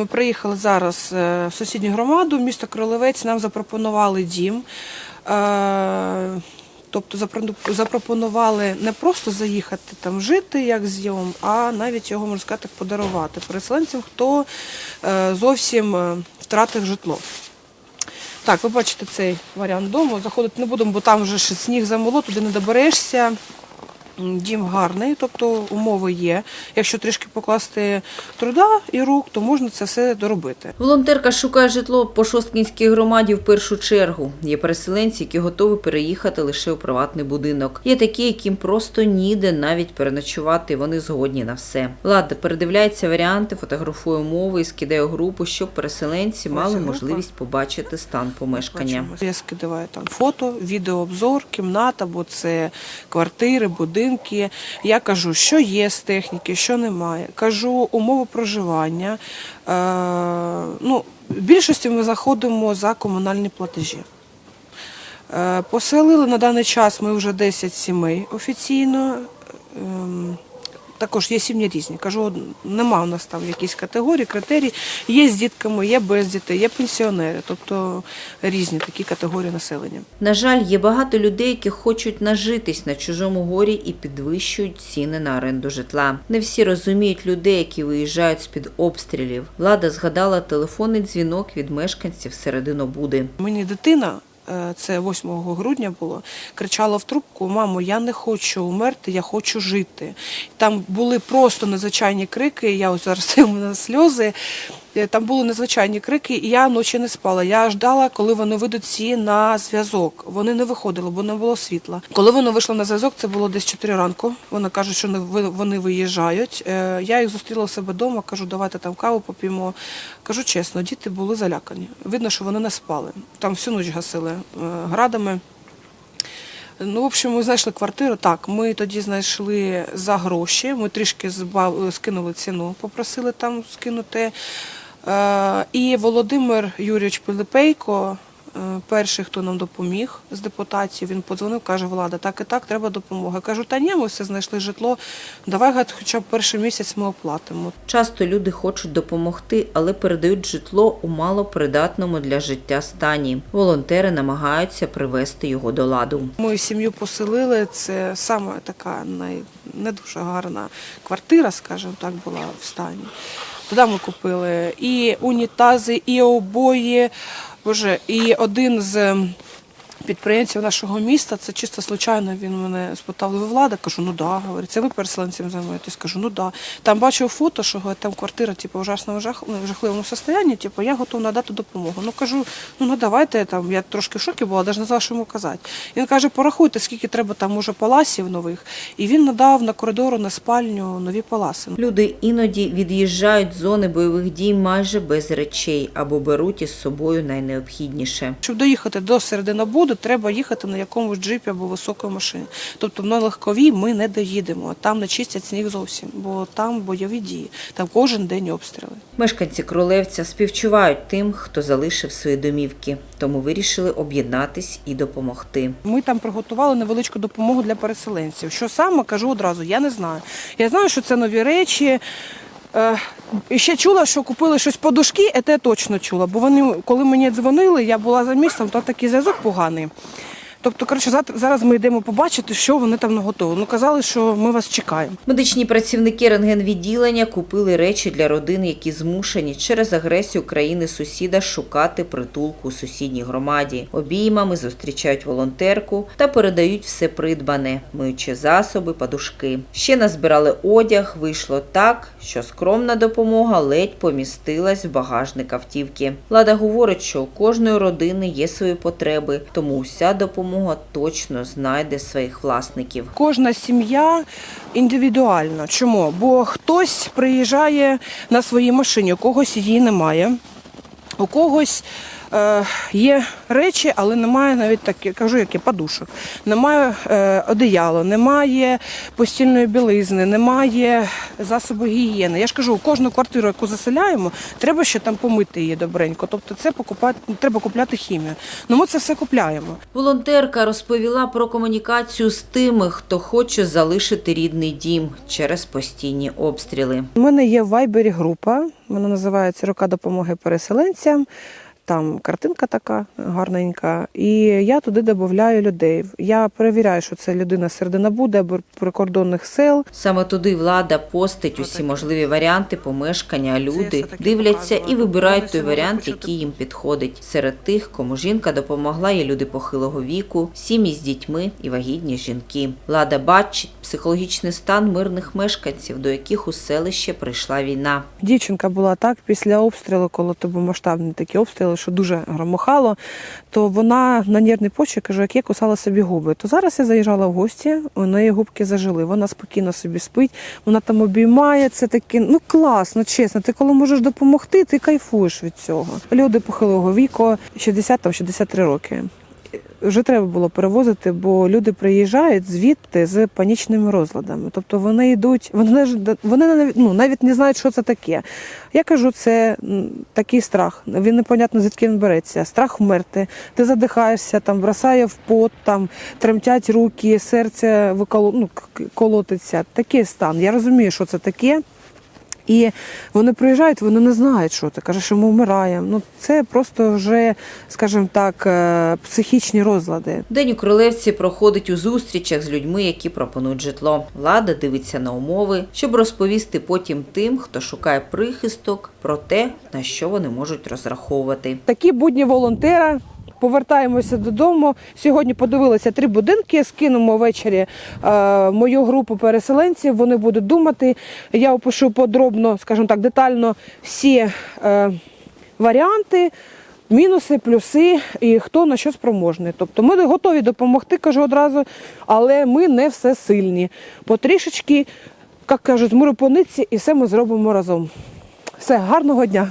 Ми приїхали зараз е, в сусідню громаду, місто Кролевець. Нам запропонували дім. Е, Тобто запропонували не просто заїхати там жити як зйом, а навіть його можна сказати подарувати переселенцям, хто е, зовсім втратив житло. Так, ви бачите цей варіант дому. Заходити не будемо, бо там вже сніг замело, туди не доберешся. Дім гарний, тобто умови є. Якщо трішки покласти труда і рук, то можна це все доробити. Волонтерка шукає житло по Шосткінській громаді в першу чергу. Є переселенці, які готові переїхати лише у приватний будинок. Є такі, яким просто ніде навіть переночувати. Вони згодні на все. Лада передивляється варіанти, фотографує умови і скидає у групу, щоб переселенці мали можливість побачити стан помешкання. Я скидаю там фото, відеообзор, кімната, бо це квартири, будинки. Я кажу, що є з техніки, що немає. Кажу умови проживання. Е, ну, в більшості ми заходимо за комунальні платежі. Е, Поселили на даний час ми вже 10 сімей офіційно. Також є сім'ї різні. Кажу, нема у нас там якісь категорії, критерії. Є з дітками, є без дітей, є пенсіонери, тобто різні такі категорії населення. На жаль, є багато людей, які хочуть нажитись на чужому горі і підвищують ціни на оренду житла. Не всі розуміють людей, які виїжджають з під обстрілів. Влада згадала телефонний дзвінок від мешканців середину Буди. Мені дитина, це 8 грудня було, кричала в трубку: мамо, я не хочу умерти, я хочу жити. Там були просто надзвичайні крики. Я ось зараз у мене сльози. Е, Там були надзвичайні крики, і я ночі не спала. Я ждала, коли вони вийдуть всі на зв'язок. Вони не виходили, бо не було світла. Коли вони вийшли на зв'язок, це було десь 4 ранку. Вони кажуть, що вони виїжджають. Е, Я їх зустріла у себе вдома, кажу, давайте там каву поп'ємо. Кажу чесно, діти були залякані. Видно, що вони не спали. Там всю ніч гасили е, градами. Ну, в общем, ми знайшли квартиру. Так, ми тоді знайшли за гроші. Ми трішки збав... скинули ціну, попросили там скинути. Е, і Володимир Юрійович Пилипейко, е, перший, хто нам допоміг з депутатів, він подзвонив, каже, Влада, так і так, треба допомога. Кажу, та ні, ми все знайшли житло. Давай хоча б перший місяць ми оплатимо. Часто люди хочуть допомогти, але передають житло у малопридатному для життя стані. Волонтери намагаються привести його до ладу. Мою сім'ю поселили. Це саме така не дуже гарна квартира, скажімо так, була в стані. Туди ми купили і унітази, і обої. Боже, і один з підприємців нашого міста, це чисто случайно, він мене спитав, ви влада? Кажу, ну да, говорить, це ви переселенцем займаєтесь? Кажу, ну да. Там бачив фото, що говорить, там квартира типу, в ужасному жах... ну, в жахливому стані, типу, я готова надати допомогу. Ну кажу, ну надавайте там, я трошки в шокі була, навіть не знала, що йому казати. Він каже, порахуйте, скільки треба там може паласів нових. І він надав на коридору на спальню нові паласи. Люди іноді від'їжджають з зони бойових дій майже без речей або беруть із собою найнеобхідніше. Щоб доїхати до середини Буди, треба їхати на якомусь джипі або високій машині. Тобто на легковій ми не доїдемо, там не чистять сніг зовсім, бо там бойові дії, там кожен день обстріли. Мешканці Кролевця співчувають тим, хто залишив свої домівки, тому вирішили об'єднатись і допомогти. Ми там приготували невеличку допомогу для переселенців. Що саме кажу одразу, я не знаю. Я знаю, що це нові речі. Е, і ще чула, що купили щось подушки, це точно чула. Бо вони, коли мені дзвонили, я була за містом, то такий зв'язок поганий. Тобто, коротше, зараз ми йдемо побачити, що вони там наготовили. Ну казали, що ми вас чекаємо. Медичні працівники рентгенвідділення купили речі для родин, які змушені через агресію країни-сусіда шукати притулку у сусідній громаді. Обіймами зустрічають волонтерку та передають все придбане, миючі засоби, подушки. Ще назбирали одяг. Вийшло так, що скромна допомога ледь помістилась в багажник автівки. Влада говорить, що у кожної родини є свої потреби, тому уся допомога точно знайде своїх власників. Кожна сім'я індивідуальна. Чому? Бо хтось приїжджає на своїй машині, у когось її немає, у когось. Е, є речі, але немає навіть такі, кажу, які подушок. Немає е, одеяла, немає постільної білизни, немає засобу гігієни. Я ж кажу, кожну квартиру, яку заселяємо, треба ще там помити її добренько. Тобто це покупати, треба купляти хімію. Ну ми це все купляємо. Волонтерка розповіла про комунікацію з тими, хто хоче залишити рідний дім через постійні обстріли. У мене є в Вайбері група, вона називається Рука допомоги переселенцям. Там картинка така гарненька, і я туди додаю людей. Я перевіряю, що це людина з Серединабуди або прикордонних сел. Саме туди влада постить усі можливі варіанти помешкання, люди дивляться і вибирають той варіант, який їм підходить. Серед тих, кому жінка допомогла, є люди похилого віку, сім'ї з дітьми і вагітні жінки. Влада бачить психологічний стан мирних мешканців, до яких у селище прийшла війна. Дівчинка була так після обстрілу, коли то був масштабний такі обстріли, що дуже громохало, то вона на нервний почек, каже, як я кусала собі губи. То зараз я заїжджала в гості, у неї губки зажили. Вона спокійно собі спить, вона там обіймає. Це таке, ну класно, чесно. Ти коли можеш допомогти, ти кайфуєш від цього. Люди похилого віку, 60 там 63 роки. Вже треба було перевозити, бо люди приїжджають звідти з панічними розладами. Тобто вони йдуть, вони вони навіть ну навіть не знають, що це таке. Я кажу, це такий страх. Він непонятно звідки він береться. Страх вмерти. Ти задихаєшся, там бросає в пот, там тремтять руки, серце виколо, ну, колотиться. Такий стан. Я розумію, що це таке. І вони приїжджають, вони не знають, що це. Каже, що ми вмираємо. Ну це просто вже, скажімо так, е, психічні розлади. День у Кролевці проходить у зустрічах з людьми, які пропонують житло. Влада дивиться на умови, щоб розповісти потім тим, хто шукає прихисток, про те, на що вони можуть розраховувати. Такі будні волонтера. Повертаємося додому. Сьогодні подивилися три будинки. Скинемо ввечері е, мою групу переселенців. Вони будуть думати. Я опишу подробно, скажімо так, детально всі е, варіанти, мінуси, плюси і хто на що спроможний. Тобто ми готові допомогти, кажу одразу, але ми не все сильні. Потрішечки, як кажуть, з і все ми зробимо разом. Все, гарного дня!